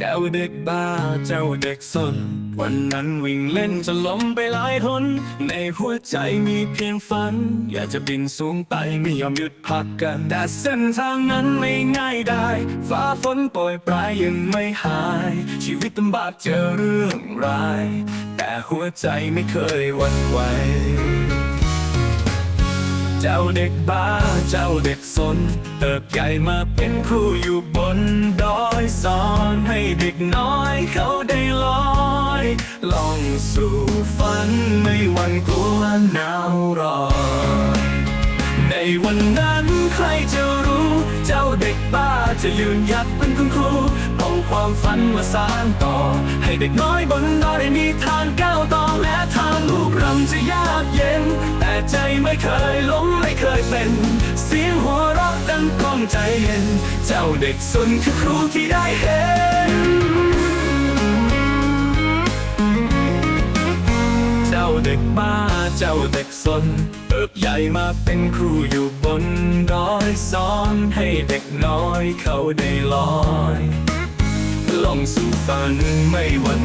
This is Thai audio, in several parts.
เจ้าเด็กบ้าเจ้าเด็กสน วันนั้นวิ่งเล่นจะล้มไปหลายหนในหัวใจมีเพียงฝัน อยากจะบินสูงไปไม่ยอมหยุดพักกัน แต่เส้นทางนั้นไม่ง่ายได้ ฟ้าฝนโปรยปลายยังไม่หาย ชีวิตลำบากเจอเรื่องร้าย แต่หัวใจไม่เคยหวั่นไหว เจ้าเด็กบ้าเจ้าเด็กสน เติบใหญ่มาเป็นครูอยู่บนดอยสอนให้เด็กน้อยเขาได้ลอยลองสู่ฝันไม่หวั่นกลัวหนาวร้อนในวันนั้นใครจะรู้ เจ้าเด็กบ้าจะยืนหยัดเป็นคุณครูเอาความฝันมาสานต่อ ให้เด็กน้อยบนดอยได้มีทางก้าวต่อแม้ทางลูกรังจะยากเย็น ใจไม่เคยล้มไม่เคยเป็น เสียงหัวเราะดังกล้องใจเย็น เจ้าเด็กสนคือครูที่ได้เห็น เจ้าเด็กบ้าเจ้าเด็กสนเติบใหญ่มาเป็นครูอยู่บนดอยสอนให้เด็กน้อยเขาได้ลอย ลองสู่ฝันไม่หวั่น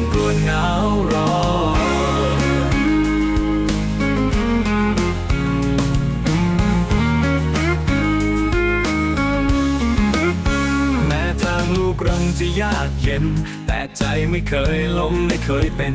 กรังจะยากเย็น แต่ใจไม่เคยล้มไม่เคยเป็น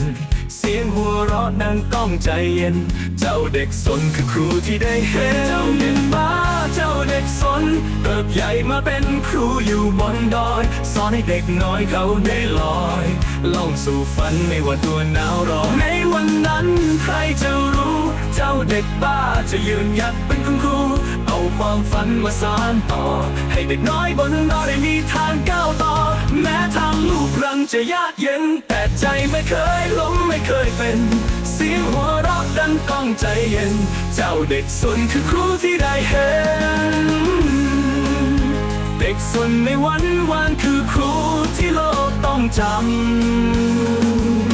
เสียงหัวเราะดังก้องใจเย็น เจ้าเด็กสนคือครูที่ได้เห็นเจ้าเด็กบ้าเจ้าเด็กสนเติบใหญ่มาเป็นครูอยู่บนดอย สอนให้เด็กน้อยเขาได้ลอยล่องสู่ฝันไม่ว่าตัวหนาวร้อนในวันนั้นใครจะรู้ เจ้าเด็กบ้าจะยืนหยัดเป็นคุณครูเอาความฝันมาสานต่อ ให้เด็กน้อยบนดอยได้มีท จะยากเย็น แต่ใจไม่เคยล้มไม่เคยเป็น เสียงหัวเราะดังก้องใจเย็น เจ้าเด็กสนคือครูที่ได้เห็น เด็กส่วนในวันวานคือครูที่โลกต้องจำ